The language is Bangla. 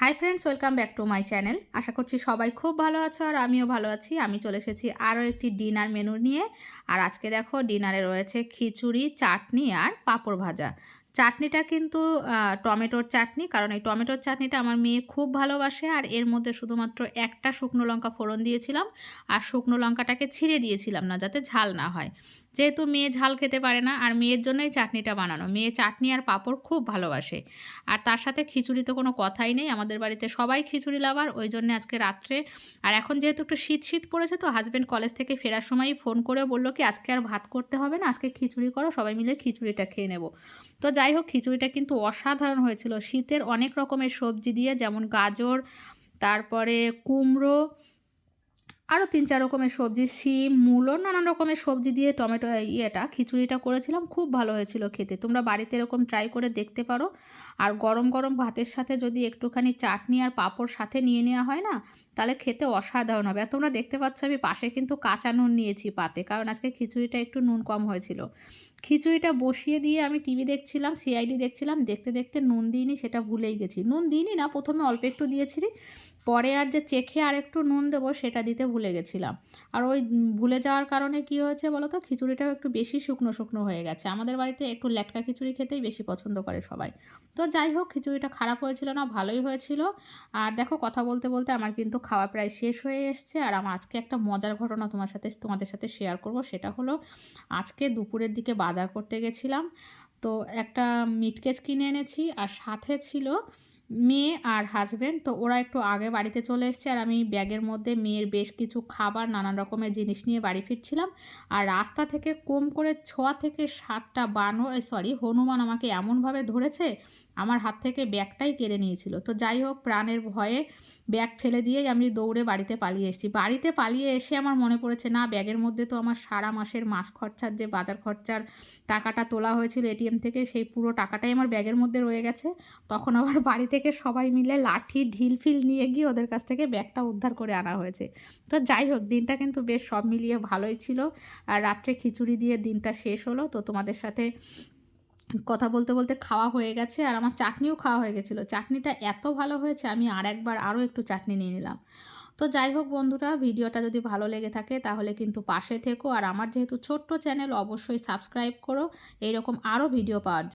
Hi friends welcome back to my channel আশা করছি সবাই খুব ভালো আছো আর আমিও ভালো আছি। আমি চলে এসেছি আরও একটি ডিনার মেনু নিয়ে। আর আজকে দেখো ডিনারে রয়েছে খিচুড়ি, চাটনি আর পাঁপড় ভাজা। চাটনিটা কিন্তু টমেটোর চাটনি। কারণ এই টমেটোর চাটনিটা আমার মেয়ে খুব ভালোবাসে আর এর মধ্যে শুধুমাত্র একটা শুকনো লঙ্কা ফোড়ন দিয়েছিলাম। আর শুকনো লঙ্কাটাকে ছিঁড়ে দিয়েছিলাম না, যাতে ঝাল না হয়। যেহেতু মেয়ে ঝাল খেতে পারে না, আর মেয়ের জন্যই চাটনিটা বানানো। মেয়ে চাটনি আর পাঁপড় খুব ভালোবাসে। আর তার সাথে খিচুড়ি তো কোনো কথাই নেই। আমাদের বাড়িতে সবাই খিচুড়ি লাভার, ওই জন্য আজকে রাত্রে। আর এখন যেহেতু একটু শীত শীত পড়েছে তো হাজব্যান্ড কলেজ থেকে ফেরার সময়ই ফোন করে বলল কি, আজকে আর ভাত করতে হবে না, আজকে খিচুড়ি করো, সবাই মিলে খিচুড়িটা খেয়ে নেব। তো যাই হোক, খিচুড়িটা কিন্তু অসাধারণ হয়েছিল। শীতের অনেক রকমের সবজি দিয়ে, যেমন গাজর, তারপরে কুমড়ো আরও তিন, চার রকমের সবজি, শিম, মূলো, নানান রকমের সবজি দিয়ে টমেটো ইয়েটা, খিচুড়িটা করেছিলাম, খুব ভালো হয়েছিল খেতে। তোমরা বাড়িতে এরকম ট্রাই করে দেখতে পারো। আর গরম গরম ভাতের সাথে যদি একটুখানি চাটনি আর পাঁপড় সাথে নিয়ে নেওয়া হয় না, তাহলে খেতে অসাধারণ হবে। আর তোমরা দেখতে পাচ্ছ আমি পাশে কিন্তু কাঁচা নুন নিয়েছি পাতে, কারণ আজকে খিচুড়িটা একটু নুন কম হয়েছিল। খিচুড়িটা বসিয়ে দিয়ে আমি টিভি দেখছিলাম সিআইডি দেখছিলাম, দেখতে দেখতে নুন দিইনি, সেটা ভুলেই গেছি। নুন দিইনি না, প্রথমে অল্প একটু দিয়েছিলি, পরে আর যে চেখে আর একটু নুন দেবো, সেটা দিতে ভুলে গেছিলাম। আর ওই ভুলে যাওয়ার কারণে কি হয়েছে বলো তো খিচুড়িটাও একটু বেশি শুকনো শুকনো হয়ে গেছে। আমাদের বাড়িতে একটু ল্যাটকা খিচুড়ি খেতেই বেশি পছন্দ করে সবাই। তো যাই হোক, খিচুড়িটা খারাপ হয়েছিল না, ভালোই হয়েছিল। আর দেখো, কথা বলতে বলতে আমার কিন্তু খাওয়া প্রায় শেষ হয়ে এসছে। আর আমার আজকে একটা মজার ঘটনা তোমার সাথে, তোমাদের সাথে শেয়ার করব, সেটা হলো আজকে দুপুরের দিকে বাজার করতে গেছিলাম। তো একটা মিটকেস কিনে এনেছি আর সাথে ছিল মেয়ে আর হাজব্যান্ড তো ওরা একটু আগে বাড়িতে চলে এসছে আর আমি ব্যাগের মধ্যে মেয়ের বেশ কিছু খাবার, নানান রকমের জিনিস নিয়ে বাড়ি ফিরছিলাম। আর রাস্তা থেকে কম করে ছয় থেকে সাতটা বানর সরি হনুমান আমাকে এমনভাবে ধরেছে, আমার হাত থেকে ব্যাগটাই কেড়ে নিয়েছিল। তো যাই হোক, প্রাণের ভয়ে ব্যাগ ফেলে দিয়েই আমি দৌড়ে বাড়িতে পালিয়ে এসেছি। বাড়িতে পালিয়ে এসে আমার মনে পড়েছে, না, ব্যাগের মধ্যে তো আমার সারা মাসের মাস খরচার যে বাজার খরচার টাকাটা তোলা হয়েছিল এটিএম থেকে, সেই পুরো টাকাটাই আমার ব্যাগের মধ্যে রয়ে গেছে। তখন আবার বাড়ি থেকে সবাই মিলে লাঠি, ঢিল ফিল নিয়ে গিয়ে ওদের কাছ থেকে ব্যাগটা উদ্ধার করে আনা হয়েছে। তো যাই হোক, দিনটা কিন্তু বেশ সব মিলিয়ে ভালোই ছিল। আর রাত্রে খিচুড়ি দিয়ে দিনটা শেষ হলো। তো তোমাদের সাথে কথা বলতে বলতে খাওয়া হয়ে গেছে। আর আমার চাটনিও খাওয়া হয়ে গেছিল। চাটনিটা এত ভালো হয়েছে, আমি আর একবার আরও একটু চাটনি নিয়ে নিলাম। তো যাই হোক বন্ধুরা, ভিডিওটা যদি ভালো লেগে থাকে তাহলে কিন্তু পাশে থেকো। আর আমার যেহেতু ছোট্ট চ্যানেল, অবশ্যই সাবস্ক্রাইব করো। এইরকম আরও ভিডিও পাওয়ার।